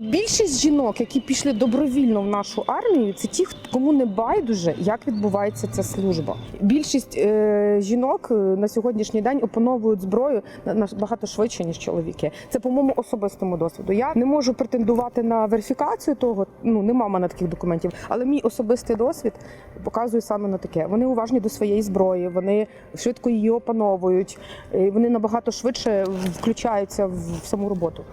Більшість жінок, які пішли добровільно в нашу армію, це ті, кому не байдуже, як відбувається ця служба. Більшість е, жінок е, на сьогоднішній день опановують зброю на- набагато швидше ніж чоловіки. Це по моєму особистому досвіду. Я не можу претендувати на верифікацію того. Ну нема в мене таких документів, але мій особистий досвід показує саме на таке. Вони уважні до своєї зброї, вони швидко її опановують, вони набагато швидше включаються в саму роботу.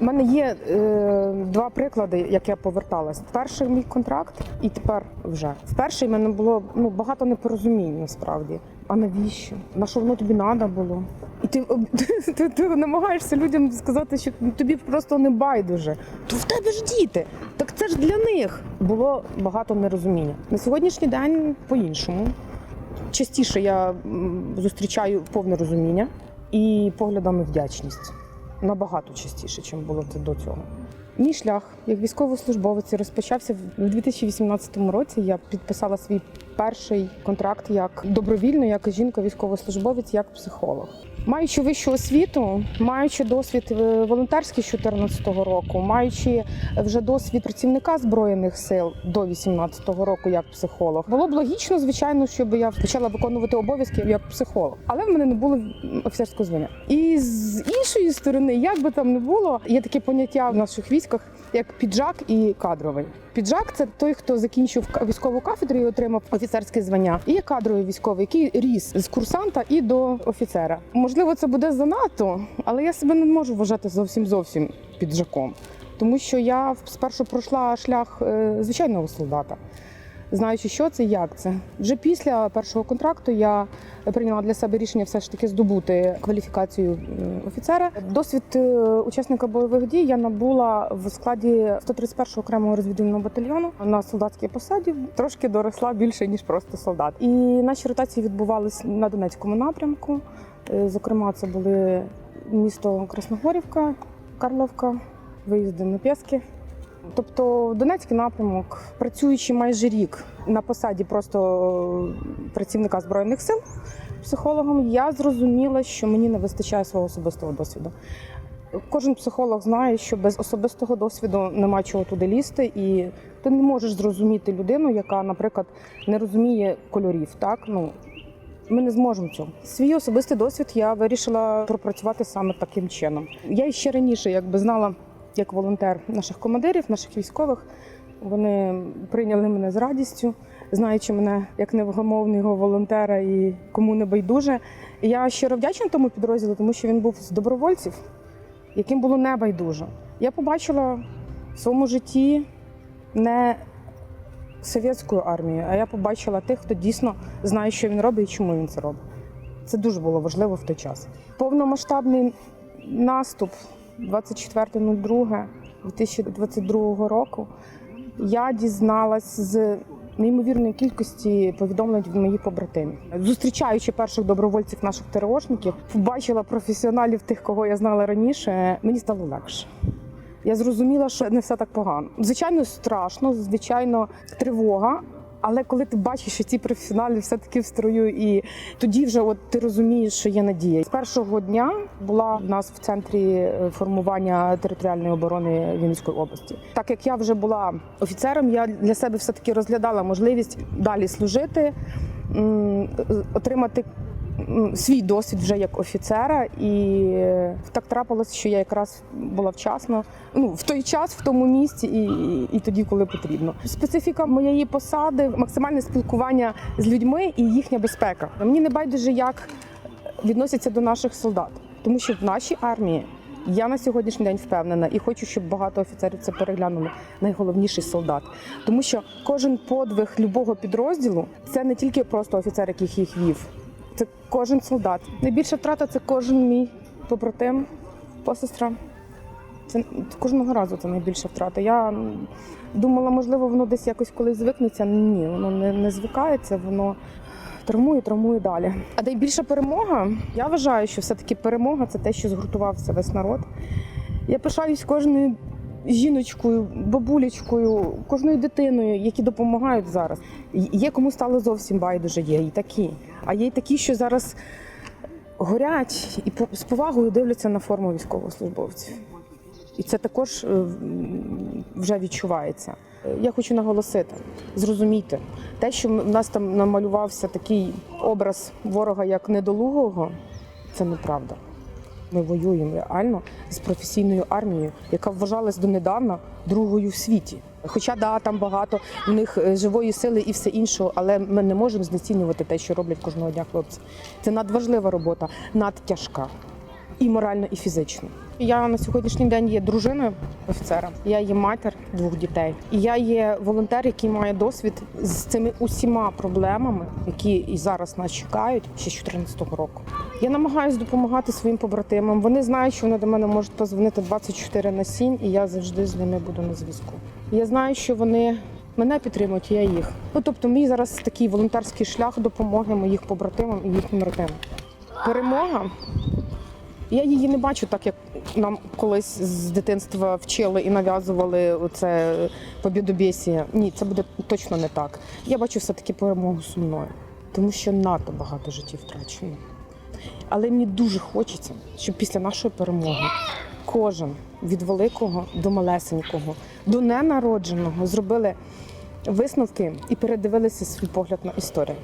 У мене є е, два приклади, як я поверталась. Перший мій контракт, і тепер вже в перший мене було ну багато непорозумінь насправді. А навіщо? На що воно тобі треба було? І ти, ти, ти, ти намагаєшся людям сказати, що тобі просто не байдуже. То в тебе ж діти. Так це ж для них було багато нерозуміння. На сьогоднішній день по-іншому. Частіше я зустрічаю повне розуміння і поглядами вдячність набагато частіше, ніж було це до цього. Мій шлях як військовослужбовець розпочався в 2018 році. Я підписала свій перший контракт як добровільно, як жінка-військовослужбовець, як психолог. Маючи вищу освіту, маючи досвід е, волонтерський з 2014 року, маючи вже досвід працівника збройних сил до 2018 року як психолог, було б логічно, звичайно, щоб я почала виконувати обов'язки як психолог, але в мене не було офіцерського звання. І з іншої сторони, як би там не було, є таке поняття в наших військах як піджак і кадровий. Піджак це той, хто закінчив військову кафедру і отримав офіцерське звання. І кадровий військовий, який ріс з курсанта і до офіцера. Можливо, це буде занадто, але я себе не можу вважати зовсім зовсім піджаком, тому що я спершу пройшла шлях е, звичайного солдата. Знаючи, що це, як це. Вже після першого контракту я прийняла для себе рішення все ж таки здобути кваліфікацію офіцера. Досвід е, учасника бойових дій я набула в складі 131-го окремого розвідувального батальйону на солдатській посаді. Трошки доросла більше ніж просто солдат. І наші ротації відбувалися на Донецькому напрямку. Е, Зокрема, це були місто Красногорівка, Карловка, виїзди на Пєски. Тобто Донецький напрямок, працюючи майже рік на посаді просто працівника збройних сил психологом, я зрозуміла, що мені не вистачає свого особистого досвіду. Кожен психолог знає, що без особистого досвіду нема чого туди лізти, і ти не можеш зрозуміти людину, яка, наприклад, не розуміє кольорів. Так ну ми не зможемо цього. Свій особистий досвід я вирішила пропрацювати саме таким чином. Я ще раніше, якби знала як волонтер наших командирів, наших військових. Вони прийняли мене з радістю, знаючи мене як невгамовного волонтера і кому не байдуже. І я щиро вдячна тому підрозділу, тому що він був з добровольців, яким було не байдуже. Я побачила в своєму житті не совєтську армію, а я побачила тих, хто дійсно знає, що він робить і чому він це робить. Це дуже було важливо в той час. Повномасштабний наступ 24.02.2022 року я дізналась з неймовірної кількості повідомлень від моїх побратимів. Зустрічаючи перших добровольців наших ТРОшників, побачила професіоналів тих, кого я знала раніше. Мені стало легше. Я зрозуміла, що не все так погано. Звичайно, страшно, звичайно, тривога. Але коли ти бачиш, що ці професіонали все таки в строю, і тоді вже от ти розумієш, що є надія. З першого дня була в нас в центрі е, формування територіальної оборони Вінницької області. Так як я вже була офіцером, я для себе все таки розглядала можливість далі служити, отримати м, свій досвід вже як офіцера, і е, так трапилося, що я якраз була вчасно, ну в той час, в тому місці, і, і, і тоді, коли потрібно. Специфіка моєї посади максимальне спілкування з людьми і їхня безпека. Мені не байдуже, як відносяться до наших солдат, тому що в нашій армії. Я на сьогоднішній день впевнена і хочу, щоб багато офіцерів це переглянули. Найголовніший солдат, тому що кожен подвиг любого підрозділу це не тільки просто офіцер, який їх вів, це кожен солдат. Найбільша втрата це кожен мій побратим, посестра. Це кожного разу це найбільша втрата. Я думала, можливо, воно десь якось колись звикнеться. Ні, воно не, не звикається, воно травмує, травмує далі. А найбільша перемога, я вважаю, що все-таки перемога це те, що згуртувався весь народ. Я пишаюсь кожною жіночкою, бабулечкою, кожною дитиною, які допомагають зараз. Є кому стало зовсім байдуже, є і такі. А є й такі, що зараз горять і з повагою дивляться на форму військовослужбовців. І це також е, вже відчувається. Я хочу наголосити, зрозумійте, те, що в нас там намалювався такий образ ворога як недолугого, це неправда. Ми воюємо реально з професійною армією, яка вважалась донедавна другою в світі. Хоча да, там багато в них е, живої сили і все інше, але ми не можемо знецінювати те, що роблять кожного дня хлопці. Це надважлива робота, надтяжка і морально, і фізично. Я на сьогоднішній день є дружиною офіцера. Я є матір двох дітей. І я є волонтер, який має досвід з цими усіма проблемами, які і зараз нас чекають ще з 2014 року. Я намагаюся допомагати своїм побратимам. Вони знають, що вони до мене можуть позвонити 24 на 7, і я завжди з ними буду на зв'язку. Я знаю, що вони мене підтримують, я їх. Ну тобто, мій зараз такий волонтерський шлях допомоги моїх побратимам і їхнім родинам. Перемога я її не бачу так, як нам колись з дитинства вчили і нав'язували оце побідобєсія. Ні, це буде точно не так. Я бачу все-таки перемогу сумною, тому що надто багато життів втрачено. Але мені дуже хочеться, щоб після нашої перемоги кожен від великого до малесенького, до ненародженого зробили висновки і передивилися свій погляд на історію.